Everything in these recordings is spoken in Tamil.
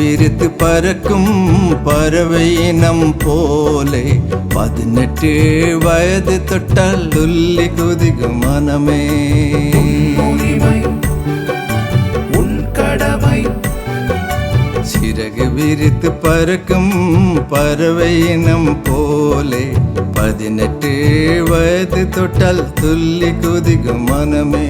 விரித்து பறக்கும் பறவை இனம் போலே. பதினெட்டு வயது தொட்டால் துள்ளி குதிக்கும் மனமே. சிறகு விரித்து பறக்கும் பறவை இனம் போலே. பதினெட்டு வயது தொட்டால் துள்ளி குதிக்கும் மனமே.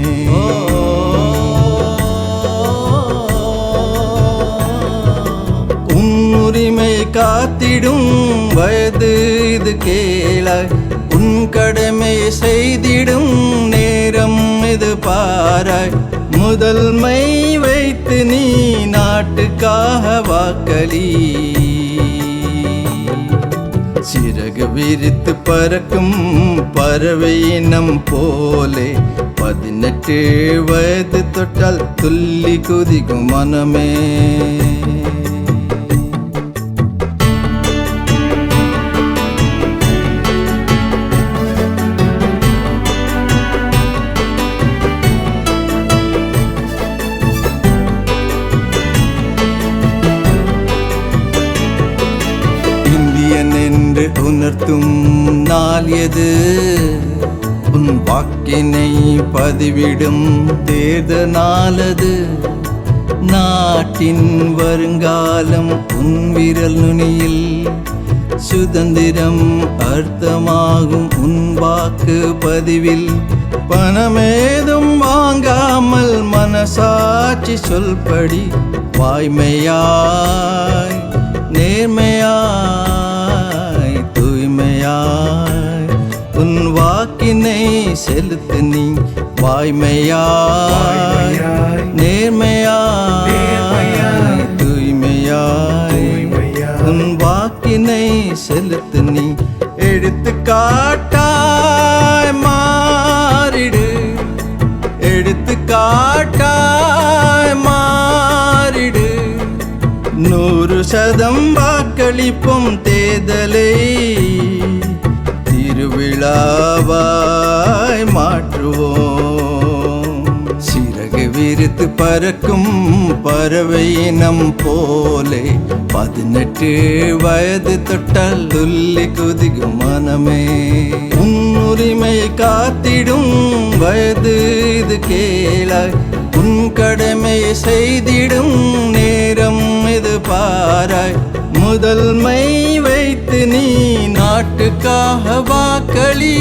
காத்திடும் வயது இது கேளாய். உன் கடமை செய்திடும் நேரம் இது பாராய். முதல்மை வைத்து நீ நாட்டுக்காக வாக்களி. சிறகு விரித்து பறக்கும் பறவை இனம் போலே. பதினெட்டு வயது தொட்டால் துள்ளி குதிக்கும் மனமே. உணர்த்தும் நாள் எது? உன் வாக்கினை பதிவிடும் தேர்த நாளது நாட்டின் வருங்காலம் உன் விரல் நுனியில். சுதந்திரம் அர்த்தமாகும் உன் வாக்கு பதிவில். பணமேதும் வாங்காமல் மனசாட்சி சொல்படி. வாய்மையாய் நேர்மையாய். செலுத்து நீ வாய்மையாய் வாய்மையாய், நேர்மையாய் தூய்மையாய்? உன் வாக்கினை செலுத்து நீ எடுத்து காட்டாய் மாறிடு. எடுத்து காட்டாய் மாறிடு. நூறு சதம் வாக்களிப்போம் தேர்தலை விழாவாய் மாற்றுவோம். சிறகு விரித்து பறக்கும் பறவை இனம் போலே பதினெட்டு வயது தொட்டால் துள்ளி குதிக்கும் மனமே. உன்னுரிமை காத்திடும் வயது இது கேளாய் உன் கடமை செய்திடும் நேரம் இது பாராய். முதல்மை வைத்து நீ நாட்டுக்காக வாக்களி.